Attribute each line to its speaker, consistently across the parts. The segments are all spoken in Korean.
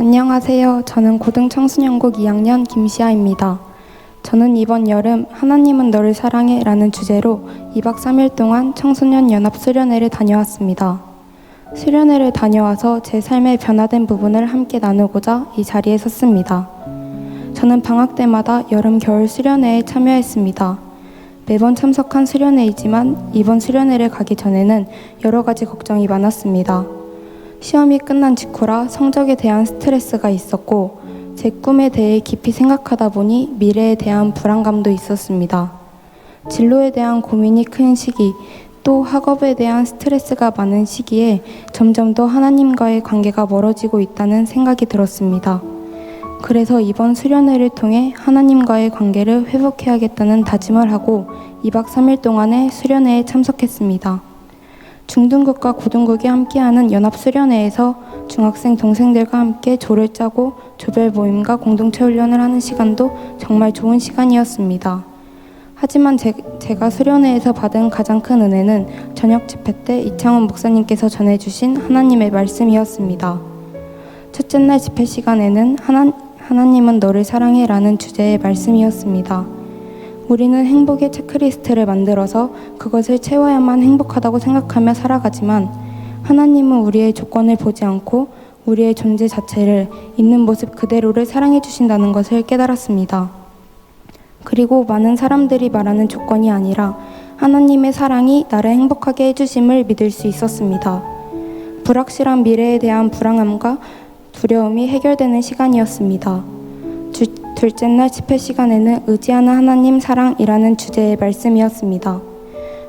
Speaker 1: 안녕하세요. 저는 고등청소년국 2학년 김시아입니다. 저는 이번 여름 하나님은 너를 사랑해 라는 주제로 2박 3일 동안 청소년 연합 수련회를 다녀왔습니다. 수련회를 다녀와서 제 삶의 변화된 부분을 함께 나누고자 이 자리에 섰습니다. 저는 방학 때마다 여름 겨울 수련회에 참여했습니다. 매번 참석한 수련회이지만 이번 수련회를 가기 전에는 여러 가지 걱정이 많았습니다. 시험이 끝난 직후라 성적에 대한 스트레스가 있었고 제 꿈에 대해 깊이 생각하다 보니 미래에 대한 불안감도 있었습니다. 진로에 대한 고민이 큰 시기, 또 학업에 대한 스트레스가 많은 시기에 점점 더 하나님과의 관계가 멀어지고 있다는 생각이 들었습니다. 그래서 이번 수련회를 통해 하나님과의 관계를 회복해야겠다는 다짐을 하고 2박 3일 동안의 수련회에 참석했습니다. 중등국과 고등국이 함께하는 연합 수련회에서 중학생 동생들과 함께 조를 짜고 조별 모임과 공동체 훈련을 하는 시간도 정말 좋은 시간이었습니다. 하지만 제, 제가 수련회에서 받은 가장 큰 은혜는 저녁 집회 때 이창훈 목사님께서 전해주신 하나님의 말씀이었습니다. 첫째 날 집회 시간에는 하나, 하나님은 너를 사랑해라는 주제의 말씀이었습니다. 우리는 행복의 체크리스트를 만들어서 그것을 채워야만 행복하다고 생각하며 살아가지만 하나님은 우리의 조건을 보지 않고 우리의 존재 자체를 있는 모습 그대로를 사랑해 주신다는 것을 깨달았습니다. 그리고 많은 사람들이 말하는 조건이 아니라 하나님의 사랑이 나를 행복하게 해주심을 믿을 수 있었습니다. 불확실한 미래에 대한 불안함과 두려움이 해결되는 시간이었습니다. 주, 둘째 날 집회 시간에는 의지하는 하나님 사랑이라는 주제의 말씀이었습니다.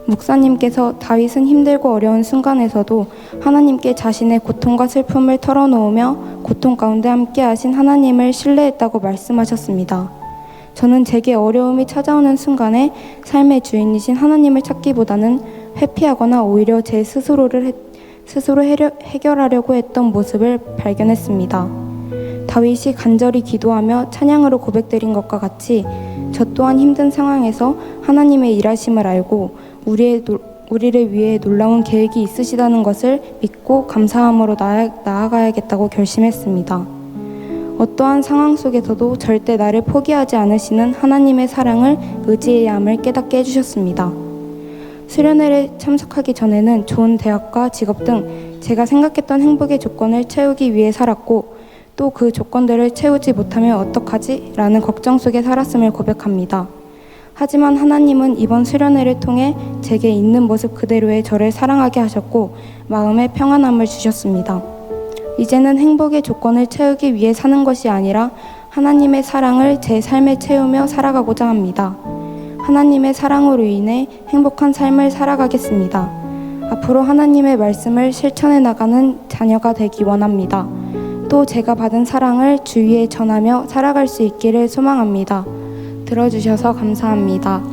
Speaker 1: 목사님께서 다윗은 힘들고 어려운 순간에서도 하나님께 자신의 고통과 슬픔을 털어놓으며 고통 가운데 함께 하신 하나님을 신뢰했다고 말씀하셨습니다. 저는 제게 어려움이 찾아오는 순간에 삶의 주인이신 하나님을 찾기보다는 회피하거나 오히려 제 스스로를 해- 스스로 해결하려고 했던 모습을 발견했습니다. 다윗이 간절히 기도하며 찬양으로 고백드린 것과 같이 저 또한 힘든 상황에서 하나님의 일하심을 알고 우리의 노- 우리를 위해 놀라운 계획이 있으시다는 것을 믿고 감사함으로 나아, 나아 가야겠다고 결심했습니다. 어떠한 상황 속에서도 절대 나를 포기하지 않으시는 하나님의 사랑을 의지해야 함을 깨닫게 해주셨습니다. 수련회를 참석하기 전에는 좋은 대학과 직업 등 제가 생각했던 행복의 조건을 채우기 위해 살았고 또 그 조건들을 채우지 못하면 어떡하지? 라는 걱정 속에 살았음을 고백합니다. 하지만 하나님은 이번 수련회를 통해 제게 있는 모습 그대로의 저를 사랑하게 하셨고 마음에 평안함을 주셨습니다. 이제는 행복의 조건을 채우기 위해 사는 것이 아니라 하나님의 사랑을 제 삶에 채우며 살아가고자 합니다. 하나님의 사랑으로 인해 행복한 삶을 살아가겠습니다. 앞으로 하나님의 말씀을 실천해 나가는 자녀가 되기 원합니다. 또 제가 받은 사랑을 주위에 전하며 살아갈 수 있기를 소망합니다. 들어주셔서 감사합니다.